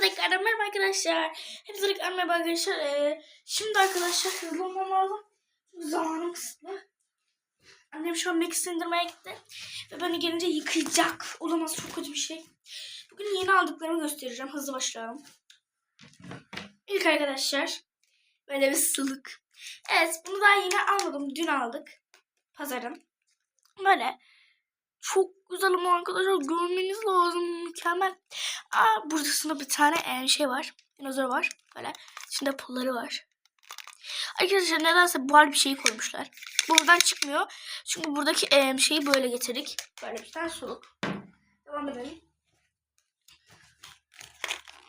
Tekrar merhaba arkadaşlar. Hepinize tekrar merhaba arkadaşlar. Ee, şimdi arkadaşlar hızlı olmam lazım. Zamanım kısıtlı. Annem şu an Max indirmeye gitti. Ve beni gelince yıkayacak. Olamaz çok kötü bir şey. Bugün yeni aldıklarımı göstereceğim. Hızlı başlayalım. İlk arkadaşlar böyle bir sılık. Evet bunu daha yeni almadım. Dün aldık. Pazarın. Böyle çok güzel ama arkadaşlar görmeniz lazım. Mükemmel. Aa burasında bir tane e, şey var. Dinozor var. Böyle. İçinde pulları var. Arkadaşlar nedense buhar bir şey koymuşlar. Buradan çıkmıyor. Çünkü buradaki e, şeyi böyle getirdik. Böyle bir tane soluk. Devam edelim.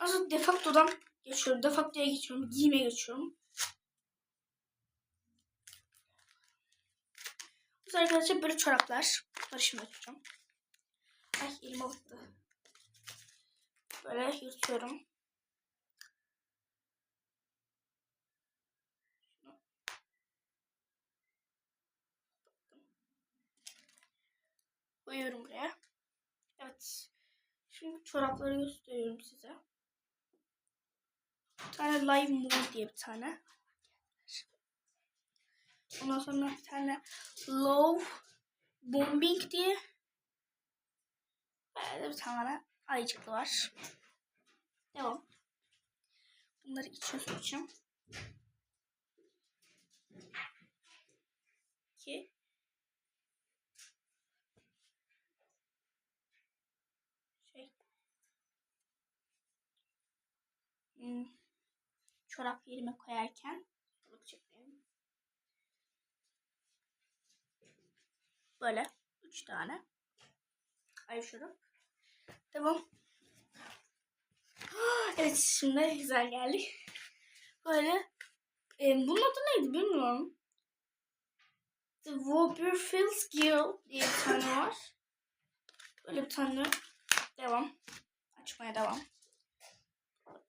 Nasıl defaktodan geçiyorum. Defaktoya geçiyorum. Giyime geçiyorum. Bu arkadaşlar böyle çoraplar. Bunları şimdi açacağım. Ay elim battı. Böyle yırtıyorum. Koyuyorum buraya. Evet. Şimdi çorapları gösteriyorum size. Bir tane Live Mode diye bir tane. Ondan sonra bir tane Low Bombing diye. Böyle bir tane ayıcıklı var. Devam. Bunları içine sokacağım. İki. Şey. Hmm. Çorap yerime koyarken Böyle üç tane. Ay şurup. Tamam. Evet şimdi güzel geldi. Böyle. E, bunun adı neydi bilmiyorum. The Wobberfields Guild diye bir tane var. Böyle bir tane. Devam. Açmaya devam.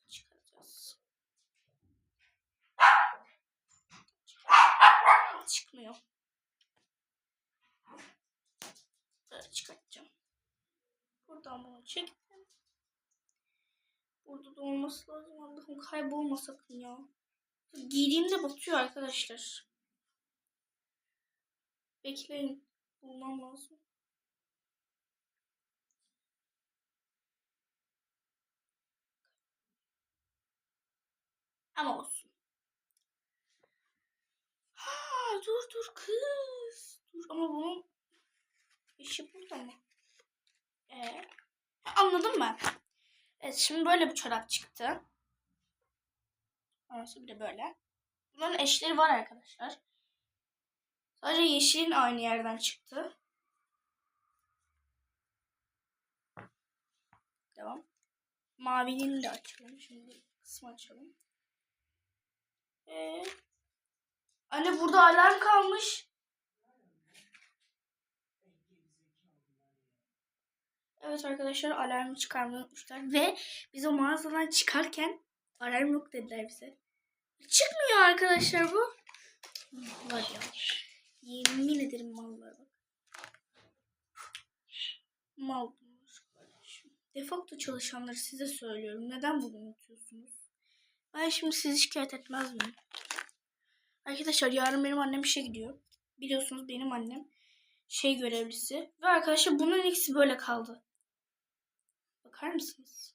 Çıkaracağız. Çıkmıyor. Böyle çıkartacağım. Buradan bunu çektim. Burada da olması lazım. Allah'ım kaybolma sakın ya. Giydiğimde batıyor arkadaşlar. Bekleyin. Bulmam lazım. Ama olsun. Ha, dur dur kız. Dur ama bunun işi burada mı? Ee, anladım ben. Evet şimdi böyle bir çorap çıktı. Ondan bir de böyle. Bunların eşleri var arkadaşlar. Sadece yeşilin aynı yerden çıktı. Devam. Mavinin de açalım. Şimdi kısmı açalım. Ee, anne burada alarm kalmış. Evet arkadaşlar alarmı çıkarmayı unutmuşlar. Ve biz o mağazadan çıkarken alarm yok dediler bize. Çıkmıyor arkadaşlar bu. Var ya. Yemin ederim mallar bak. Mal bunlar kardeşim. Defakto çalışanları size söylüyorum. Neden bunu unutuyorsunuz? Ben şimdi sizi şikayet etmez miyim? Arkadaşlar yarın benim annem işe gidiyor. Biliyorsunuz benim annem şey görevlisi. Ve arkadaşlar bunun ikisi böyle kaldı. Bakar mısınız?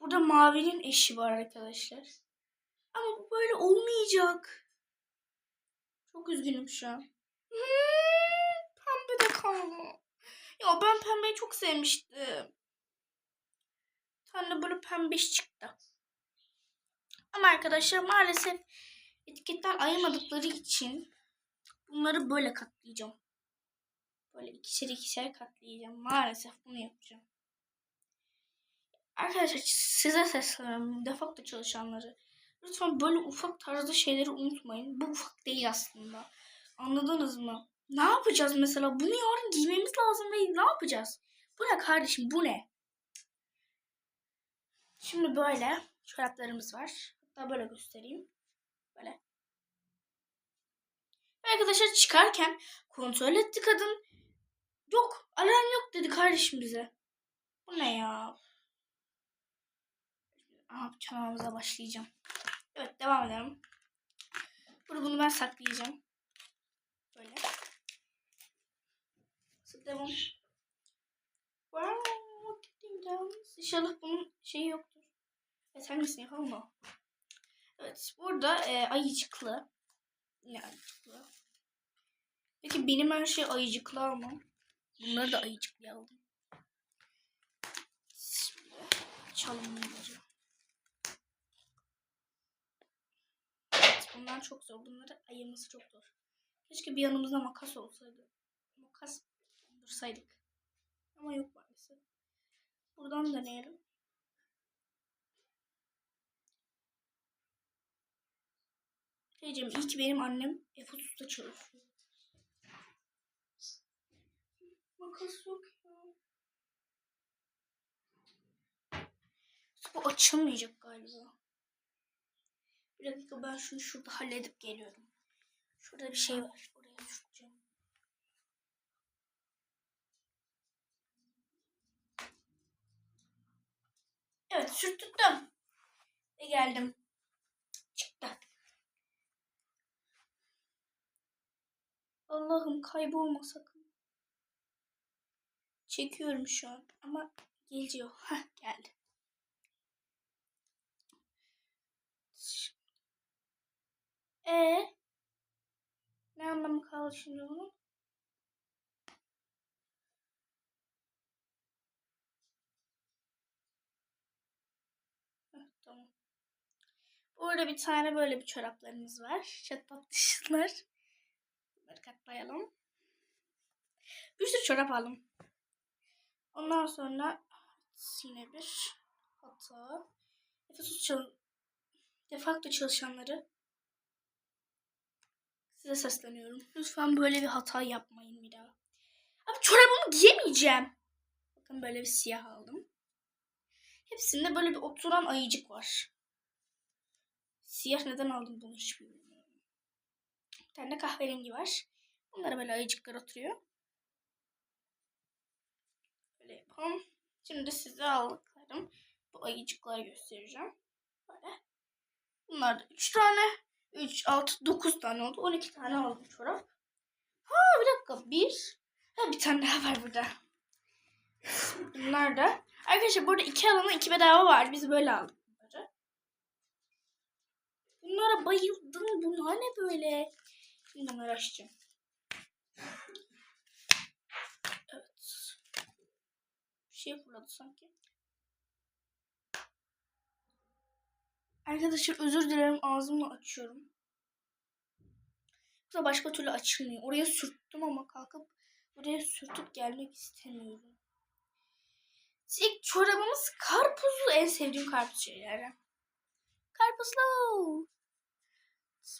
Burada Mavi'nin eşi var arkadaşlar. Ama bu böyle olmayacak. Çok üzgünüm şu an. Pembe de kaldı. Ya ben pembeyi çok sevmiştim. Tane böyle pembiş çıktı. Ama arkadaşlar maalesef etiketten ayırmadıkları için bunları böyle katlayacağım. Böyle ikişer ikişer katlayacağım. Maalesef bunu yapacağım. Arkadaşlar size sesleniyorum. Defakto çalışanları. Lütfen böyle ufak tarzda şeyleri unutmayın. Bu ufak değil aslında. Anladınız mı? Ne yapacağız mesela? Bunu yarın giymemiz lazım ve ne yapacağız? Bu ne kardeşim? Bu ne? Şimdi böyle çoraplarımız var. Hatta böyle göstereyim. Böyle. Ve arkadaşlar çıkarken kontrol etti kadın. Yok alarm yok dedi kardeşim bize. Bu ne ya? Kanalımıza başlayacağım. Evet devam edelim. Bunu, bunu ben saklayacağım. Böyle. Devam. Wow. İnşallah bunun şeyi yoktur. Evet hangisini yapalım mı? Evet burada e, ayıcıklı. Ne ayıcıklı? Peki benim her şey ayıcıklı almam. Bunları da ayıcıklı aldım. Şimdi açalım bunları. Evet, bunlar çok zor. Bunları ayırması çok zor. Keşke bir yanımızda makas olsaydı. Makas dursaydık. Ama yok maalesef. Buradan deneyelim. Diyeceğim iyi benim annem F30'da çalışıyor. Makas yok ya. Bu açılmayacak galiba. Bir dakika ben şunu şurada halledip geliyorum. Şurada bir şey var. Oraya süreceğim. Evet sürttüm. Ve geldim. Çıktı. Allah'ım kaybolma sakın. Çekiyorum şu an ama geliyor. Heh geldi. E ne anlamı kaldı şimdi bunun? Tamam. Burada bir tane böyle bir çoraplarımız var. Çatlak dışlar. Bunları katlayalım. Bir sürü çorap aldım. Ondan sonra yine bir çal defakto çalışanları size sesleniyorum. Lütfen böyle bir hata yapmayın bir daha. Abi çorabımı giyemeyeceğim. Bakın böyle bir siyah aldım. Hepsinde böyle bir oturan ayıcık var. Siyah neden aldım bunu hiç bilmiyorum. Bir tane de kahverengi var. Bunlara böyle ayıcıklar oturuyor. Böyle yapalım. Şimdi size aldıklarım. Bu ayıcıkları göstereceğim. Böyle. Bunlar da 3 tane. 3, 6, 9 tane oldu. 12 tane aldım çorap. Ha bir dakika. Bir. Ha bir tane daha var burada. Bunlar da. Arkadaşlar burada iki alana iki bedava var. Biz böyle aldık bunları. Bunlara bayıldım. Bunlar ne böyle? Şimdi bunları açacağım. Evet. Bir şey fırladı sanki. Arkadaşlar özür dilerim ağzımla açıyorum. Yoksa başka türlü açılmıyor. Oraya sürttüm ama kalkıp buraya sürtüp gelmek istemiyorum. İlk çorabımız karpuzlu. En sevdiğim karpuz şeyleri. Karpuzlu.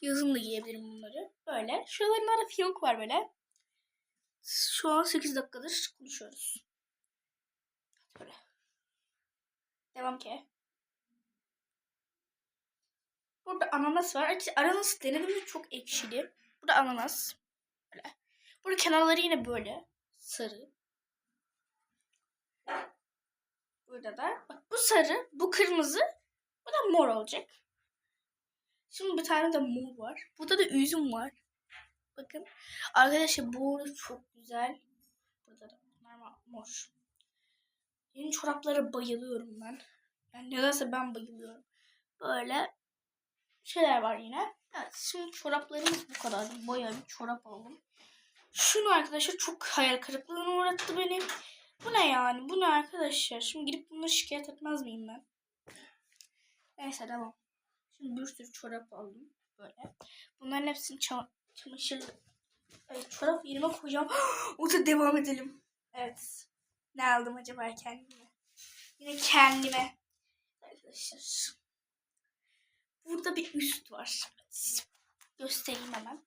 Yazın da giyebilirim bunları. Böyle. Şuralarında fiyonk var böyle. Şu an 8 dakikadır konuşuyoruz. Böyle. Devam ki. Burada ananas var. Ananas denedim çok ekşili. Burada ananas. Böyle. Burada kenarları yine böyle. Sarı. Burada da. Bak bu sarı, bu kırmızı, bu da mor olacak. Şimdi bir tane de mor var. Burada da üzüm var. Bakın. Arkadaşlar bu çok güzel. Burada da normal mor. Yeni çoraplara bayılıyorum ben. Yani nedense ben bayılıyorum. Böyle şeyler var yine. Evet şimdi çoraplarımız bu kadar. Bayağı bir çorap aldım. Şunu arkadaşlar çok hayal kırıklığına uğrattı beni. Bu ne yani? Bu ne arkadaşlar? Şimdi gidip bunları şikayet etmez miyim ben? Neyse devam. Şimdi bir sürü çorap aldım. Böyle. Bunların hepsini çam çamaşır... Evet, çorap yerime koyacağım. o da devam edelim. Evet. Ne aldım acaba kendime? Yine kendime. Arkadaşlar. Burada bir üst var. Göstereyim hemen.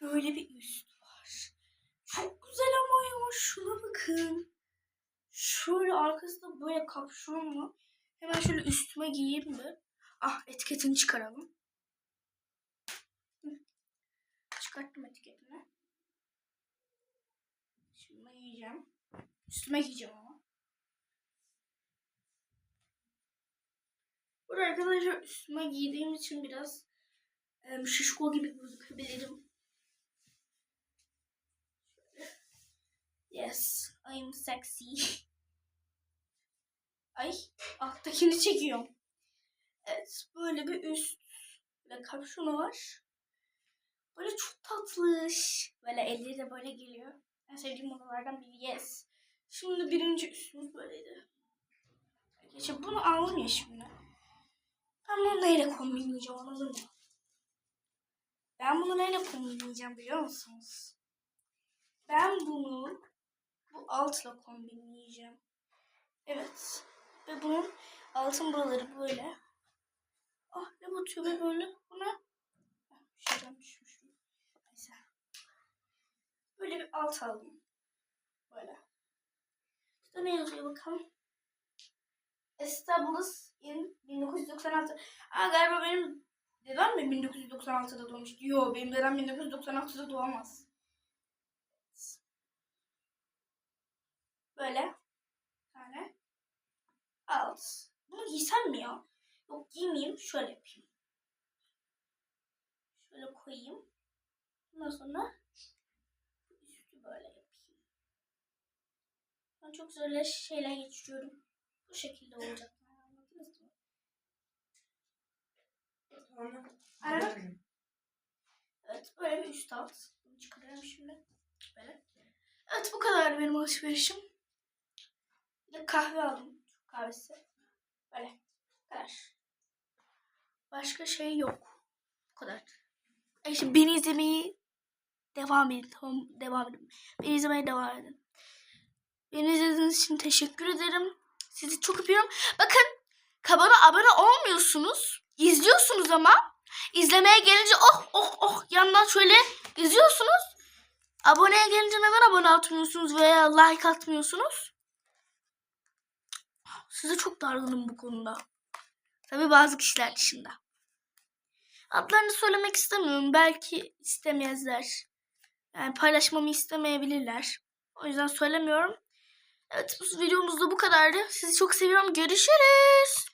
Böyle bir üst var. Çok güzel ama ya. Şuna bakın. Şöyle arkasında böyle kapşonlu. Hemen şöyle üstüme giyeyim de. Ah etiketini çıkaralım. Çıkarttım etiketini. Şimdi giyeceğim. Üstüme giyeceğim ama. Burada arkadaşlar üstüme giydiğim için biraz em, şişko gibi gözükebilirim. Yes, I'm sexy. Ay, alttakini çekiyorum. Evet, böyle bir üst. Böyle kapşonu var. Böyle çok tatlış. Böyle elleri de böyle geliyor. En sevdiğim modalardan biri. Yes. Şimdi birinci üstümüz böyleydi. Geçen bunu aldım ya şimdi. Ben bunu neyle kombinleyeceğim anladın mı? Ben bunu neyle kombinleyeceğim biliyor musunuz? Ben bunu bu altla kombinleyeceğim. Evet. Ve bunun altın buraları böyle. Ah ne batıyor be böyle. Bu ne? Şeyden düşmüşüm. Neyse. Böyle bir alt aldım. Böyle. Şurada ne yazıyor bakalım. İn 1996. Aa galiba benim dedem mi 1996'da doğmuş? Yok benim dedem 1996'da doğamaz. Böyle. Tane. Alt. Bunu giysem mi ya? Yok giymeyeyim. Şöyle yapayım. Şöyle koyayım. Ondan sonra üstü böyle yapayım. Ben çok güzel şeyler geçiriyorum. Bu şekilde olacak. Anladınız mı? Evet böyle bir üst alt. Bunu çıkarıyorum şimdi. Böyle. Evet bu kadar benim alışverişim. Bir de kahve aldım. Türk kahvesi. Böyle. Bu kadar. Başka şey yok. Bu kadar. E şimdi beni izlemeyi devam edin. Tamam devam edin. Beni izlemeye devam edin. Beni izlediğiniz için teşekkür ederim. Sizi çok öpüyorum. Bakın kanala abone olmuyorsunuz. İzliyorsunuz ama. izlemeye gelince oh oh oh yandan şöyle izliyorsunuz. Aboneye gelince neden abone atmıyorsunuz veya like atmıyorsunuz? Size çok dargınım bu konuda. Tabii bazı kişiler dışında. Adlarını söylemek istemiyorum. Belki istemezler. Yani paylaşmamı istemeyebilirler. O yüzden söylemiyorum. Evet bu videomuz da bu kadardı. Sizi çok seviyorum. Görüşürüz.